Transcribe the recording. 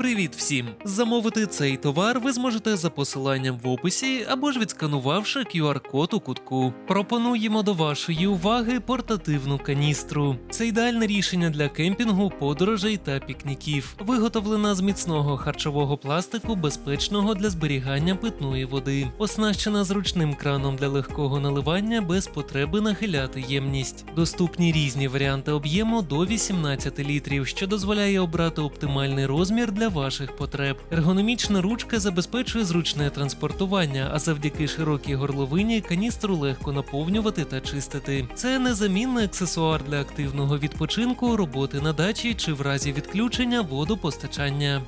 Привіт всім! Замовити цей товар ви зможете за посиланням в описі або ж відсканувавши QR-код у кутку. Пропонуємо до вашої уваги портативну каністру. Це ідеальне рішення для кемпінгу, подорожей та пікніків. Виготовлена з міцного харчового пластику, безпечного для зберігання питної води, оснащена зручним краном для легкого наливання без потреби нахиляти ємність. Доступні різні варіанти об'єму до 18 літрів, що дозволяє обрати оптимальний розмір для ваших потреб. Ергономічна ручка забезпечує зручне транспортування, а завдяки широкій горловині каністру легко наповнювати та чистити. Це незамінний аксесуар для активного відпочинку, роботи на дачі чи в разі відключення водопостачання.